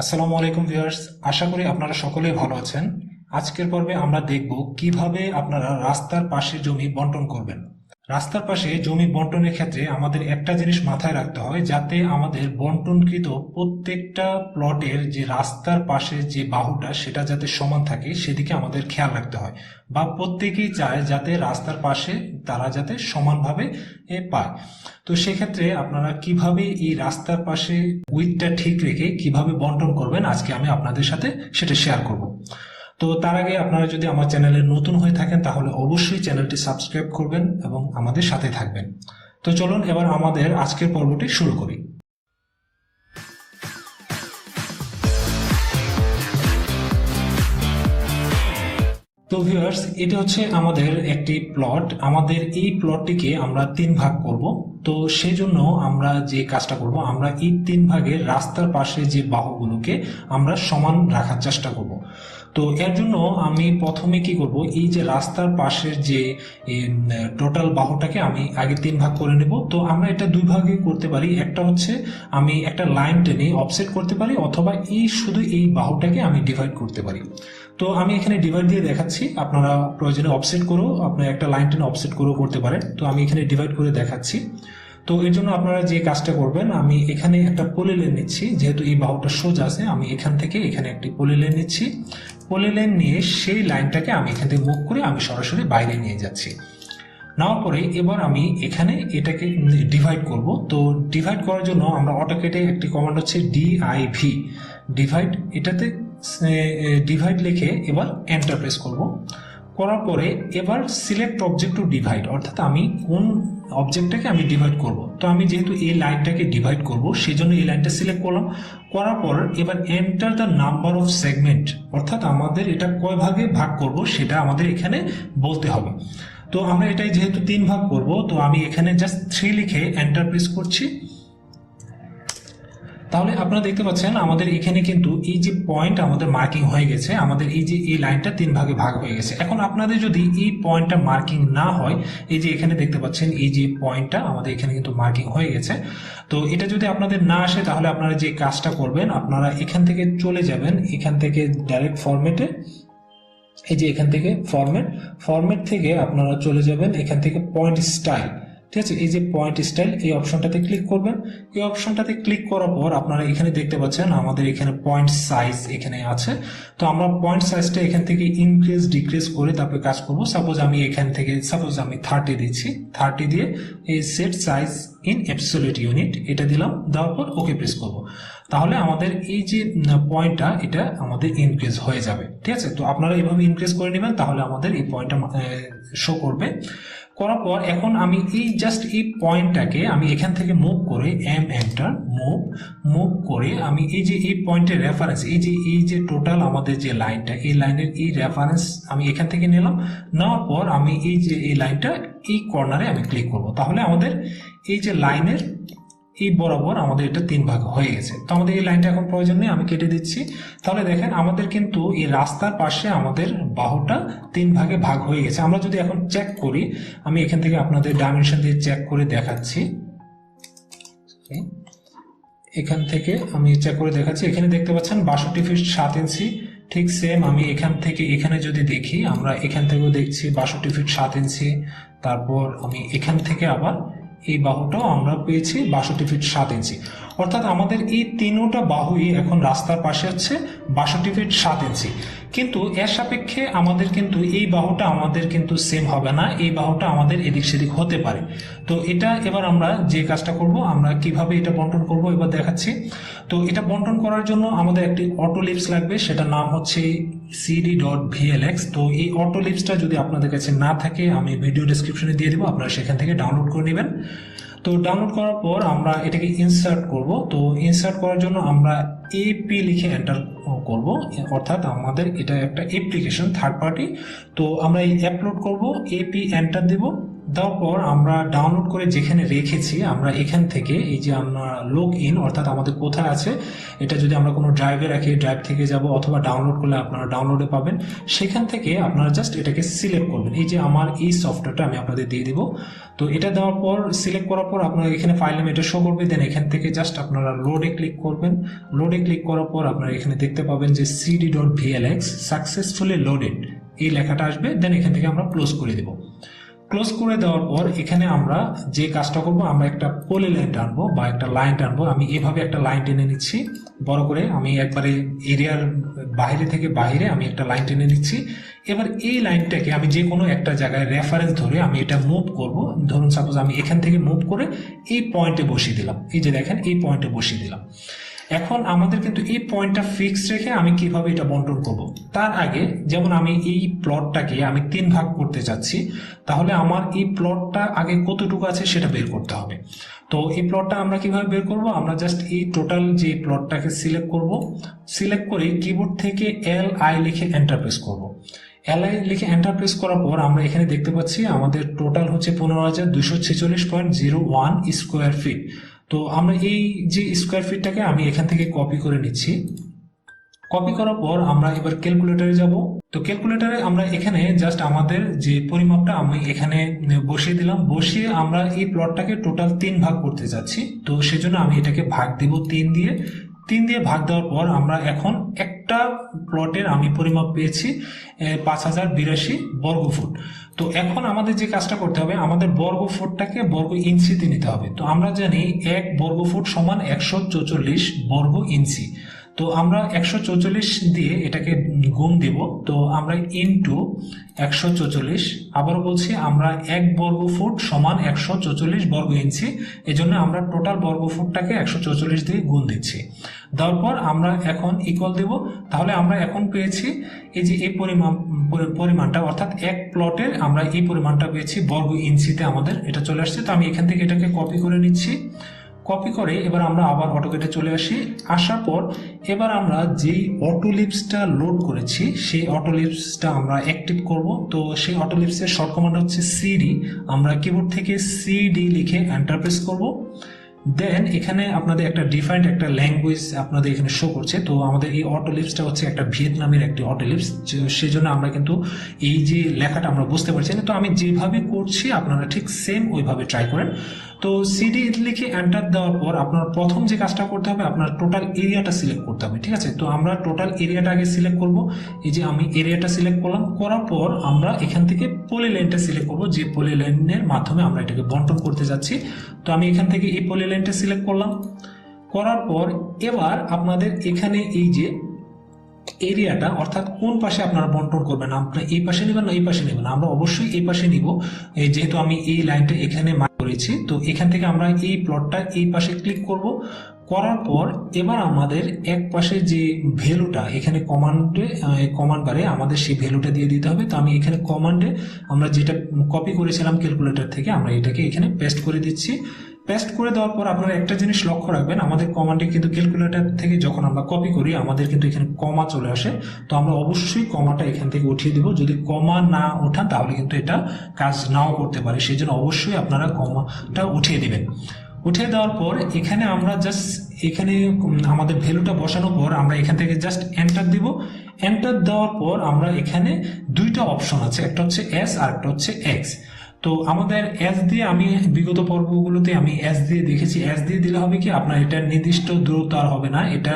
আসসালামু আলাইকুম ভিউয়ার্স, আশা করি আপনারা সকলেই ভালো আছেন। আজকের পর্বে আমরা দেখব কীভাবে আপনারা রাস্তার পাশে জমি বন্টন করবেন। রাস্তার পাশে জমি বন্টনের ক্ষেত্রে আমাদের একটা জিনিস মাথায় রাখতে হয়, যাতে আমাদের বন্টনকৃত প্রত্যেকটা প্লটের যে রাস্তার পাশে যে বাহুটা, সেটা যাতে সমান থাকে, সেদিকে আমাদের খেয়াল রাখতে হয়। বা প্রত্যেকেই চায় যাতে রাস্তার পাশে তারা যাতে সমানভাবে পায়। তো সেক্ষেত্রে আপনারা কীভাবে এই রাস্তার পাশে উইথটা ঠিক রেখে কীভাবে বন্টন করবেন, আজকে আমি আপনাদের সাথে সেটা শেয়ার করব। তো তার আগে আপনারা যদি আমার চ্যানেলে নতুন হয়ে থাকেন, তাহলে অবশ্যই চ্যানেলটি সাবস্ক্রাইব করবেন এবং আমাদের সাথে থাকবেন। তো চলুন এবার আমাদের আজকের পর্বটি শুরু করি। তো ভিউয়ার্স, এটা হচ্ছে আমাদের একটি প্লট। আমাদের এই প্লটটিকে আমরা তিন ভাগ করব। তো সেই জন্য আমরা যে কাজটা করব, আমরা এই তিন ভাগের রাস্তার পাশে যে বাহুগুলোকে আমরা সমান রাখার চেষ্টা করব। তো এর জন্য আমি প্রথমে কি করব? এই যে রাস্তার পাশের যে টোটাল বাহুটাকে আমি আগে তিন ভাগ করে নেব। তো আমরা এটা দুই ভাগে করতে পারি। একটা হচ্ছে আমি একটা লাইন টেনে অফসেট করতে পারি অথবা এই শুধু এই বাহুটাকে আমি ডিভাইড করতে পারি। তো আমি এখানে ডিভাইড দিয়ে দেখাচ্ছি। আপনারা প্রয়োজনে অফসেট করেও, আপনার একটা লাইন টেনে অফসেট করেও করতে পারেন। তো আমি এখানে ডিভাইড করে দেখাচ্ছি। তো এর জন্য আপনারা যে কাজটা করবেন, আমি এখানে একটা পলিলেন নিচ্ছি। যেহেতু এই বাহুটা সোজা আছে, আমি এখান থেকে এখানে একটি পলিলেন নিচ্ছি। পলিলেন নিয়ে সেই লাইনটাকে আমি এখান থেকে মুভ করে আমি সরাসরি বাইরে নিয়ে যাচ্ছি। নেওয়ার পরে এবার আমি এখানে এটাকে ডিভাইড করব। তো ডিভাইড করার জন্য আমরা অটোকেটে একটি কমান্ড হচ্ছে ডিআইভি ডিভাইড এটাতে ডিভাইড লিখে এবার এন্টার প্রেস করব। করার পরে এবার সিলেক্ট অবজেক্ট টু ডিভাইড অর্থাৎ আমি কোন অবজেক্টটাকে আমি ডিভাইড করব। তো আমি যেহেতু এই লাইনটাকে ডিভাইড করব সেই জন্য এই লাইনটা সিলেক্ট করলাম। করার পর এবার enter the number of segment অর্থাৎ আমাদের এটা কয় ভাগে ভাগ করব, সেটা আমাদের এখানে বলতে হবে। তো আমরা এটাই যেহেতু তিন ভাগ করব, তো আমি এখানে জাস্ট থ্রি লিখে এন্টার প্রেস করছি। তাহলে আপনারা দেখতে পাচ্ছেন, আমাদের এখানে কিন্তু এই যে পয়েন্ট আমাদের মার্কিং হয়ে গেছে, আমাদের এই যে এই লাইনটা তিন ভাগে ভাগ হয়ে গেছে। এখন আপনাদের যদি এই পয়েন্টটা মার্কিং না হয়, এই যে এখানে দেখতে পাচ্ছেন, এই যে পয়েন্টটা আমাদের এখানে কিন্তু মার্কিং হয়ে গেছে। তো এটা যদি আপনাদের না আসে, তাহলে আপনারা যে কাজটা করবেন, আপনারা এখান থেকে চলে যাবেন, এখান থেকে ডাইরেক্ট ফরম্যাটে এই যে এখান থেকে ফরম্যাট ফরম্যাট থেকে আপনারা চলে যাবেন, এখান থেকে পয়েন্ট স্টাইল ঠিক আছে? এই যে পয়েন্ট স্টাইল এই অপশনটাতে ক্লিক করবেন। এই অপশনটাতে ক্লিক করার পর আপনারা এখানে দেখতে পাচ্ছেন আমাদের এখানে পয়েন্ট সাইজ এখানে আছে। তো আমরা পয়েন্ট সাইজটা এখান থেকে ইনক্রিজ ডিক্রিজ করে তারপরে কাজ করব। সাপোজ আমি এখান থেকে সাপোজ আমি থার্টি দিচ্ছি। থার্টি দিয়ে এই set size in absolute unit এটা দিলাম, দেওয়ার পর ওকে প্রেস করব। তাহলে আমাদের এই যে পয়েন্টটা এটা আমাদের ইনক্রিজ হয়ে যাবে। ঠিক আছে? তো আপনারা এইভাবে ইনক্রিজ করে নেবেন, তাহলে আমাদের এই পয়েন্টটা শো করবে। করার পর এখন আমি এই জাস্ট এই পয়েন্টটাকে আমি এখান থেকে মুভ করে এম এন্টার মুভ মুভ করে আমি এই যে এই পয়েন্টের রেফারেন্স এই যে এই যে টোটাল আমাদের যে লাইনটা এই লাইনের এই রেফারেন্স আমি এখান থেকে নিলাম। নেওয়ার পর আমি এই যে, এই লাইনটা এই কর্নারে আমি ক্লিক করব। তাহলে আমাদের এই যে লাইনের এই বরাবর আমাদের এটা তিন ভাগ হয়ে গেছে। তো আমাদের এই লাইনটা এখন প্রয়োজন নেই, আমি কেটে দিচ্ছি। তাহলে দেখেন, আমাদের কিন্তু এই রাস্তার পাশে আমাদের বাহুটা তিন ভাগে ভাগ হয়ে গেছে। আমরা যদি এখন চেক করি, আমি এখান থেকে আপনাদের ডাইমেনশন দিয়ে চেক করে দেখাচ্ছি। এখান থেকে আমি চেক করে দেখাচ্ছি। এখানে দেখতে পাচ্ছেন, বাষট্টি ফিট সাত ইঞ্চি ঠিক সেম আমি এখান থেকে, এখানে যদি দেখি, আমরা এখান থেকেও দেখছি বাষট্টি ফিট সাত ইঞ্চি তারপর আমি এখান থেকে আবার এই বাহুটাও আমরা পেয়েছি বাষট্টি ফিট সাত ইঞ্চি অর্থাৎ আমাদের এই তিনোটা বাহুই এখন রাস্তার পাশে হচ্ছে বাষট্টি ফিট সাত ইঞ্চি কিন্তু এর সাপেক্ষে আমাদের কিন্তু এই বাহুটা আমাদের কিন্তু সেম হবে না, এই বাহুটা আমাদের এদিক সেদিক হতে পারে। তো এটা এবার আমরা যে কাজটা করব, আমরা কীভাবে এটা বন্টন করব এবার দেখাচ্ছি। তো এটা বন্টন করার জন্য আমাদের একটি অটো লিপস লাগবে, সেটার নাম হচ্ছে সিডি ডট ভিএলএক্স তো এই অটো লিপসটা যদি আপনাদের কাছে না থাকে, আমি ভিডিও ডিসক্রিপশনে দিয়ে দেবো, আপনারা সেখান থেকে ডাউনলোড করে নেবেন। তো ডাউনলোড করার পর আমরা এটাকে ইনসার্ট করব। তো ইনসার্ট করার জন্য আমরা এপি লিখে এন্টার করব। অর্থাৎ আমাদের এটা একটা অ্যাপ্লিকেশন থার্ড পার্টি তো আমরা এই আপলোড করব এপি এন্টার দেব। দেওয়ার পর আমরা ডাউনলোড করে যেখানে রেখেছি, আমরা এখান থেকে এই যে আমরা লগ ইন অর্থাৎ আমাদের কোথায় আছে, এটা যদি আমরা কোনো ড্রাইভে রাখি ড্রাইভ থেকে যাব অথবা ডাউনলোড করলে আপনারা ডাউনলোডে পাবেন, সেখান থেকে আপনারা জাস্ট এটাকে সিলেক্ট করবেন। এই যে আমার এই সফটওয়্যারটা আমি আপনাদের দিয়ে দিব। তো এটা দেওয়ার পর সিলেক্ট করার পর আপনারা এখানে ফাইল নেম এটা শো করবে দেন এখান থেকে জাস্ট আপনারা লোডে ক্লিক করবেন। লোডে ক্লিক করার পর আপনারা এখানে দেখতে পাবেন যে CD dot VLX successfully loaded এই লেখাটা আসবে দেন এখান থেকে আমরা ক্লোজ করে দেবো। ক্লোজ করে দেওয়ার পর এখানে আমরা যে কাজটা করব, আমরা একটা পলি লাইন টানবো বা একটা লাইন টানবো। আমি এভাবে একটা লাইন টেনে নিচ্ছি। বড় করে আমি একবারে এরিয়ার বাইরে থেকে বাইরে আমি একটা লাইন টেনে নিচ্ছি। এবার এই লাইনটাকে আমি যে কোনো একটা জায়গায় রেফারেন্স ধরে আমি এটা মুভ করব। ধরুন সাপোজ আমি এখান থেকে মুভ করে এই পয়েন্টে বসিয়ে দিলাম। এই যে দেখেন, এই পয়েন্টে বসিয়ে দিলাম। এখন আমাদের কিন্তু এই পয়েন্টটা ফিক্স রেখে আমি কীভাবে এটা বন্টন করব? তার আগে যেমন আমি এই প্লটটাকে আমি তিন ভাগ করতে চাচ্ছি, তাহলে আমার এই প্লটটা আগে কতটুকু আছে সেটা বের করতে হবে। তো এই প্লটটা আমরা কীভাবে বের করব? আমরা জাস্ট এই টোটাল যে প্লটটাকে সিলেক্ট করব সিলেক্ট করে কিবোর্ড থেকে এল আই লিখে এন্টার প্রেস করব। এল আই লিখে এন্টার প্রেস করার পর আমরা এখানে দেখতে পাচ্ছি আমাদের টোটাল হচ্ছে পনেরো হাজার দুশো ছেচল্লিশ point zero one square feet তো আমরা এই যে স্কোয়ার ফিটটাকে আমি এখান থেকে কপি করে নিচ্ছি। কপি করার পর আমরা এবার ক্যালকুলেটরে যাব। তো ক্যালকুলেটরে আমরা এখানে জাস্ট আমাদের যে পরিমাপটা আমি এখানে বসিয়ে দিলাম। বসিয়ে আমরা এই প্লটটাকে টোটাল তিন ভাগ করতে যাচ্ছি। তো সেজন্য আমি এটাকে ভাগ দিব তিন দিয়ে। তিন দিয়ে ভাগ দেওয়ার পর আমরা এখন একটা প্লটের আমি পরিমাপ পেয়েছি পাঁচ হাজার বিরাশি বর্গ ফুট তো এখন আমাদের যে কাজটা করতে হবে, আমাদের বর্গ ফুটটাকে বর্গ ইঞ্চিতে নিতে হবে। তো আমরা জানি এক বর্গ ফুট সমান একশো চৌচল্লিশ বর্গ ইঞ্চি। তো আমরা একশো চৌচল্লিশ দিয়ে এটাকে গুণ দেব। তো আমরা ইনটু একশো চৌচল্লিশ, আবারও বলছি আমরা এক বর্গ ফুট সমান একশো চৌচল্লিশ বর্গ ইঞ্চি এই জন্য আমরা টোটাল বর্গ ফুটটাকে একশো চৌচল্লিশ দিয়ে গুণ দিচ্ছি। দেওয়ার পর আমরা এখন ইকুয়াল দেব। তাহলে আমরা এখন পেয়েছি এই যে এই পরিমাণ পরিমাণটা, অর্থাৎ এক প্লটের আমরা এই পরিমাণটা পেয়েছি বর্গ ইঞ্চিতে আমাদের, এটা চলে আসছে। তো আমি এখান থেকে এটাকে কপি করে নিচ্ছি। কপি করে এবার আমরা আবার অটোকেটে চলে আসি। আসার পর এবার আমরা যেই অটোলিপসটা লোড করেছি, সেই অটোলিপসটা আমরা অ্যাক্টিভ করব। তো সেই অটোলিপসের শর্ট কমান্ড হচ্ছে সিডি আমরা কিবোর্ড থেকে সিডি লিখে এন্টার প্রেস করব। দেন এখানে আপনাদের একটা ডিফারেন্ট একটা ল্যাঙ্গুয়েজ আপনাদের এখানে শো করছে। তো আমাদের এই অটোলিপসটা হচ্ছে একটা ভিয়েতনামের একটি অটোলিপস সেজন্য আমরা কিন্তু এই যে লেখাটা আমরা বুঝতে পারছি না। তো আমি যেভাবে করছি, আপনারা ঠিক সেম ওইভাবে ট্রাই করেন। তো সিডি লিখে এন্টার দেওয়ার পর আপনার প্রথম যে কাজটা করতে হবে, আপনার টোটাল এরিয়াটা সিলেক্ট করতে হবে, ঠিক আছে? তো আমরা টোটাল এরিয়াটা আগে সিলেক্ট করব। এই যে আমি এরিয়াটা সিলেক্ট করলাম, করার পর আমরা এখান থেকে পলি লাইনটা সিলেক্ট করব, যে পলি লাইনের মাধ্যমে আমরা এটাকে বন্টন করতে যাচ্ছি। তো আমি এখান থেকে এই পলি লাইনটা সিলেক্ট করলাম। করার পর এবার আপনাদের এখানে এই যে এরিয়াটা, অর্থাৎ কোন পাশে আপনারা বন্টন করবেন আপনারা এই পাশে নেবেন না, এই পাশে নেবেন আমরা অবশ্যই এই পাশে নিব। যেহেতু আমি এই লাইনটা এখানে মার্ক করেছি, তো এখান থেকে আমরা এই প্লটটা এই পাশে ক্লিক করব। করার পর এবার আমাদের এক পাশে যে ভ্যালুটা, এখানে কমান্ডে কমান্ড বারে আমাদের সেই ভ্যালুটা দিয়ে দিতে হবে। তো আমি এখানে কমান্ডে আমরা যেটা কপি করেছিলাম ক্যালকুলেটর থেকে, আমরা এটাকে এখানে পেস্ট করে দিচ্ছি। পেস্ট করে দেওয়ার পর আপনারা একটা জিনিস লক্ষ্য রাখবেন, আমাদের কমান্ডে কিন্তু ক্যালকুলেটর থেকে যখন আমরা কপি করি, আমাদের কিন্তু এখানে কমা চলে আসে। তো আমরা অবশ্যই কমাটা এখান থেকে উঠিয়ে দিব। যদি কমা না ওঠান, তাহলে কিন্তু এটা কাজ নাও করতে পারে। সেই জন্য অবশ্যই আপনারা কমাটা উঠিয়ে দেবেন। উঠিয়ে দেওয়ার পর এখানে আমরা জাস্ট এখানে আমাদের ভ্যালুটা বসানোর পর আমরা এখান থেকে জাস্ট এন্টার দিব। এন্টার দেওয়ার পর আমরা এখানে দুইটা অপশন আছে, একটা হচ্ছে এস আর একটা হচ্ছে এক্স তো আমাদের এস দিয়ে আমি বিগত পর্বগুলোতে আমি এস দিয়ে দেখেছি। এস দিয়ে দিলে হবে কি? আপনার এটা নির্দিষ্ট দূরত্ব আর হবে না। এটা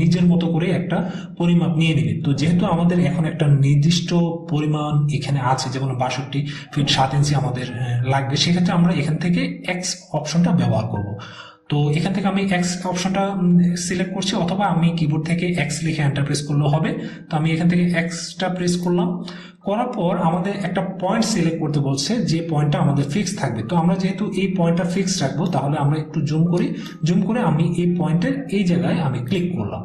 নিজের মতো করে একটা পরিমাপ নিয়ে নেবে। তো যেহেতু আমাদের এখন একটা নির্দিষ্ট পরিমাণ এখানে আছে, যেমন বাষট্টি ফিট সাত ইঞ্চি আমাদের লাগবে, সেক্ষেত্রে আমরা এখান থেকে এক্স অপশনটা ব্যবহার করব। তো এখান থেকে আমি এক্স অপশনটা সিলেক্ট করছি, অথবা আমি কিবোর্ড থেকে এক্স লিখে এন্টার প্রেস করলেও হবে। তো আমি এখান থেকে এক্সটা প্রেস করলাম। করার পর আমাদের একটা পয়েন্ট সিলেক্ট করতে বলছে, যে পয়েন্টটা আমাদের ফিক্স থাকবে। তো আমরা যেহেতু এই পয়েন্টটা ফিক্স রাখব, তাহলে আমরা একটু জুম করি। জুম করে আমি এই পয়েন্টের এই জায়গায় আমি ক্লিক করলাম।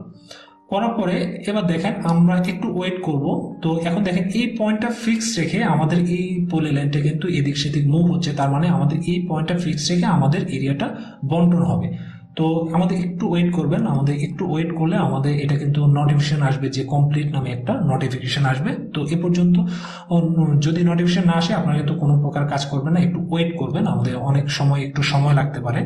করার পরে এবার দেখেন আমরা একটু ওয়েট করব। তো এখন দেখেন এই পয়েন্টটা ফিক্স রেখে আমাদের এই পোলে লাইনটা কিন্তু এদিক সেদিক মুভ হচ্ছে। তার মানে আমাদের এই পয়েন্টটা ফিক্স রেখে আমাদের এরিয়াটা বন্টন হবে। তো আমাদের একটু ওয়েট করবেন। আমাদের একটু ওয়েট করলে আমাদের এটা কিন্তু নোটিফিকেশন আসবে যে কমপ্লিট নামে একটা নোটিফিকেশন আসবে। তো এ পর্যন্ত যদি নোটিফিকেশন না আসে আপনারা কিন্তু কোনো প্রকার কাজ করবেন না। একটু ওয়েট করবেন। আমাদের অনেক সময়, একটু সময় লাগতে পারে।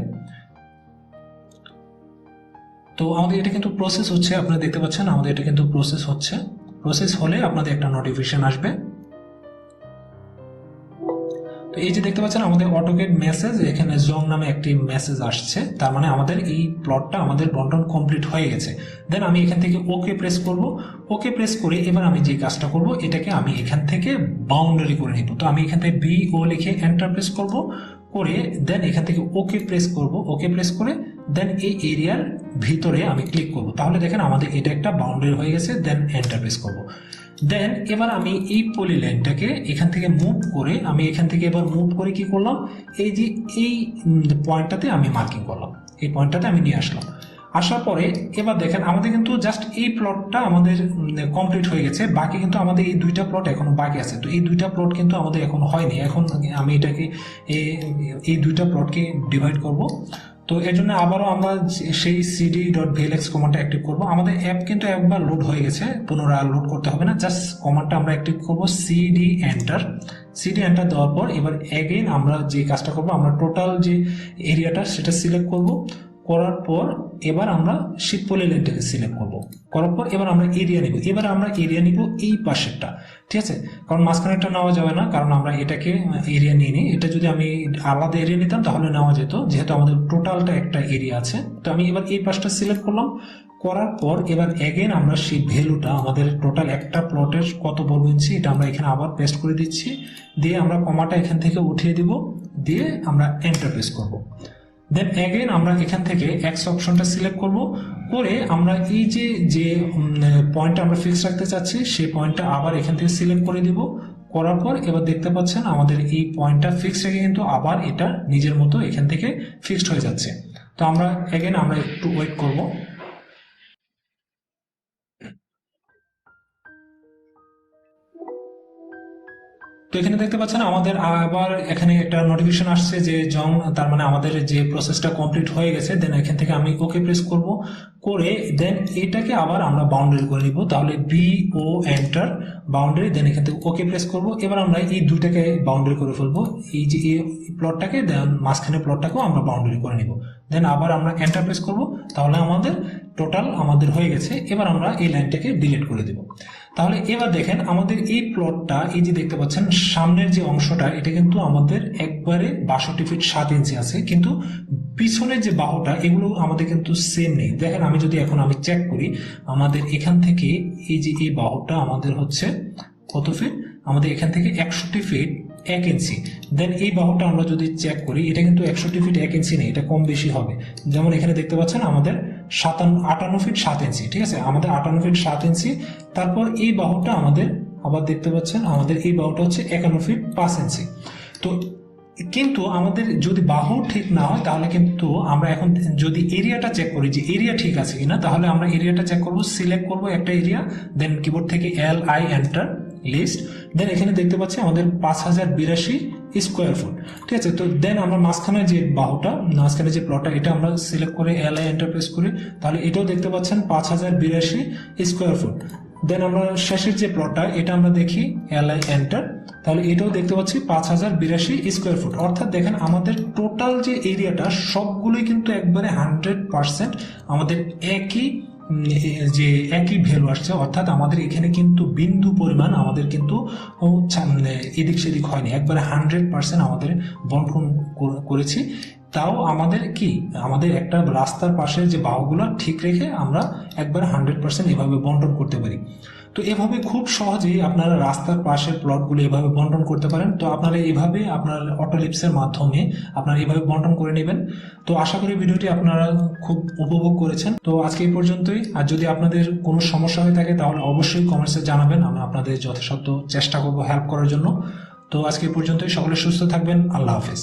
তো আমাদের এটা কিন্তু প্রসেস হচ্ছে, আপনারা দেখতে পাচ্ছেন, আমাদের এটা কিন্তু প্রসেস হচ্ছে। প্রসেস হলে আপনাদের একটা নোটিফিকেশন আসবে। তো এই যে দেখতে পাচ্ছেন, আমাদের অটোকেট মেসেজ এখানে জং নামে একটি মেসেজ আসছে। তার মানে আমাদের এই প্লটটা আমাদের বন্টন কমপ্লিট হয়ে গেছে। দেন আমি এখান থেকে ওকে প্রেস করব। ওকে প্রেস করে এবার আমি যে কাজটা করব, এটাকে আমি এখান থেকে বাউন্ডারি করে নিব। তো আমি এখান থেকে বি ও লিখে এন্টার প্রেস করব। করে দেন এখান থেকে ওকে প্রেস করব। ওকে প্রেস করে দেন এই এরিয়ার ভিতরে আমি ক্লিক করব। তাহলে দেখেন আমাদের এটা একটা বাউন্ডারি হয়ে গেছে দেন এন্টার প্রেস করব। দেন এবার আমি এই পলি লাইনটাকে এখান থেকে মুভ করে, আমি এখান থেকে এবার মুভ করে কি করলাম? এই যে এই পয়েন্টটাতে আমি মার্কিং করলাম। এই পয়েন্টটাতে আমি নিয়ে আসলাম। আসার পরে এবার দেখেন আমাদের কিন্তু জাস্ট এই প্লটটা আমাদের কমপ্লিট হয়ে গেছে। বাকি কিন্তু আমাদের এই দুইটা প্লট এখনও বাকি আছে। তো এই দুইটা প্লট কিন্তু আমাদের এখন হয়নি। এখন আমি এটাকে এই দুইটা প্লটকে ডিভাইড করব। তো এর জন্য আবারও আমরা সেই সিডি ডট ভিএলএক্স কমান্ডটা অ্যাক্টিভ করব। আমাদের অ্যাপ কিন্তু একবার লোড হয়ে গেছে, পুনরায় লোড করতে হবে না। জাস্ট কমান্ডটা আমরা অ্যাক্টিভ করব সিডি এন্টার সিডি এন্টার দেওয়ার পর এবার অ্যাগেন আমরা যে কাজটা করব, আমরা টোটাল যে এরিয়াটা সেটা সিলেক্ট করব। করার পর এবার আমরা শীতপলি লেনটাকে সিলেক্ট করব। করার পর এবার আমরা এরিয়া নিব। এবার আমরা এরিয়া নিব এই পাশেরটা। ঠিক আছে? কারণ মাঝখানেরটা নেওয়া যাবে না, কারণ আমরা এটাকে এরিয়া নিয়ে নিই। এটা যদি আমি আলাদা এরিয়া নিতাম, তাহলে নেওয়া যেত। যেহেতু আমাদের টোটালটা একটা এরিয়া আছে, তো আমি এবার এই পাশটা সিলেক্ট করলাম। করার পর এবার এগেন আমরা সেই ভ্যালুটা আমাদের টোটাল একটা প্লটের কত বর্গ ইঞ্চি, এটা আমরা এখানে আবার পেস্ট করে দিচ্ছি। দিয়ে আমরা কমাটা এখান থেকে উঠিয়ে দিব। দিয়ে আমরা এন্টার প্রেস করব। দেন অ্যাগেন আমরা এখান থেকে এক্স অপশনটা সিলেক্ট করব। করে আমরা এই যে যে পয়েন্টটা আমরা ফিক্স রাখতে চাচ্ছি, সেই পয়েন্টটা আবার এখান থেকে সিলেক্ট করে দিব। করার পর এবার দেখতে পাচ্ছেন আমাদের এই পয়েন্টটা ফিক্সড রেখে কিন্তু আবার এটা নিজের মতো এখান থেকে ফিক্সড হয়ে যাচ্ছে। তো আমরা অ্যাগেন আমরা একটু ওয়েট করব। তো এখানে দেখতে পাচ্ছেন আমাদের আবার এখানে একটা নোটিফিকেশন আসছে যে জং, তার মানে আমাদের যে প্রসেসটা কমপ্লিট হয়ে গেছে দেন এখান থেকে আমি ওকে প্রেস করব। করে দেন এটাকে আবার আমরা বাউন্ডারি করে নিব। তাহলে B O enter boundary then এখান থেকে ওকে প্রেস করব। এবার আমরা এই দুটাকে বাউন্ডারি করে ফেলব। এই যে এই প্লটটাকে দেন মাঝখানে প্লটটাকেও আমরা বাউন্ডারি করে নিব। দেন আবার আমরা এন্টার প্রেস করব, তাহলে আমাদের টোটাল আমাদের হয়ে গেছে। এবার আমরা এই লাইনটাকে ডিলিট করে দেব। তাহলে এবার দেখেন আমাদের এই প্লটটা এই যে দেখতে পাচ্ছেন, সামনের যে অংশটা, এটা কিন্তু আমাদের একবারে বাষট্টি ফিট সাত ইঞ্চি আছে। কিন্তু পিছনের যে বাহুটা, এগুলো আমাদের কিন্তু সেম নেই। দেখেন আমি যদি এখন আমি চেক করি, আমাদের এখান থেকে এই যে এই বাহুটা আমাদের হচ্ছে কত ফিট আমাদের এখান থেকে একষট্টি ফিট এক ইঞ্চি দেন এই বাহুটা আমরা যদি চেক করি, এটা কিন্তু একষট্টি ফিট এক ইঞ্চি নেই, এটা কম বেশি হবে। যেমন এখানে দেখতে পাচ্ছেন আমাদের সাতান্ন, আটান্ন ফিট সাত ইঞ্চি ঠিক আছে? আমাদের আটান্ন ফিট সাত ইঞ্চি তারপর এই বাহুটা আমাদের, আবার দেখতে পাচ্ছেন, আমাদের এই বাহুটা হচ্ছে একান্ন ফিট পাঁচ ইঞ্চি তো কিন্তু আমাদের যদি বাহু ঠিক না হয়, তাহলে কিন্তু আমরা এখন যদি এরিয়াটা চেক করি যে এরিয়া ঠিক আছে কিনা, তাহলে আমরা এরিয়াটা চেক করব সিলেক্ট করব একটা এরিয়া দেন কিবোর্ড থেকে L I enter list then এখানে দেখতে পাচ্ছি আমাদের পাঁচ হাজার বিরাশি স্কোয়ার ফুট ঠিক আছে? তো দেন আমরা মাঝখানে যে বাহুটা, মাঝখানে যে প্লটটা এটা আমরা সিলেক্ট করে এল আই এন্টারপ্রেস করি। তাহলে এটাও দেখতে পাচ্ছেন পাঁচ হাজার বিরাশি স্কোয়ার ফুট দেন আমরা শেষের যে প্লটটা এটা আমরা দেখি এল আই এন্টার তাহলে এটাও দেখতে পাচ্ছি পাঁচ হাজার বিরাশি স্কোয়ার ফুট অর্থাৎ দেখেন আমাদের টোটাল যে এরিয়াটা সবগুলোই কিন্তু একবারে হান্ড্রেড পার্সেন্ট আমাদের একই যে একই ভ্যালু আসছে, অর্থাৎ আমাদের এখানে কিন্তু বিন্দু পরিমাণ আমাদের কিন্তু এদিক সেদিক হয়নি। একবারে হান্ড্রেড পার্সেন্ট আমাদের বন্টন করেছি। তাও আমাদের কি? আমাদের একটা রাস্তার পাশে যে বাহুগুলো, ঠিক রেখে আমরা একবারে হান্ড্রেড পার্সেন্ট এভাবে বন্টন করতে পারি। তো এভাবে খুব সহজেই আপনারা রাস্তার পাশের প্লটগুলো এভাবে বন্টন করতে পারেন। তো আপনারা এভাবে আপনার অটোলিপসের মাধ্যমে আপনারা এভাবে বন্টন করে নেবেন। তো আশা করি ভিডিওটি আপনারা খুব উপভোগ করেছেন। তো আজকে এই পর্যন্তই। আর যদি আপনাদের কোনো সমস্যা হয়ে থাকে, তাহলে অবশ্যই কমেন্টসে জানাবেন। আমি আপনাদের যথাসাধ্য চেষ্টা করব হেল্প করার জন্য। তো আজকে এই পর্যন্তই। সকলে সুস্থ থাকবেন। আল্লাহ হাফেজ।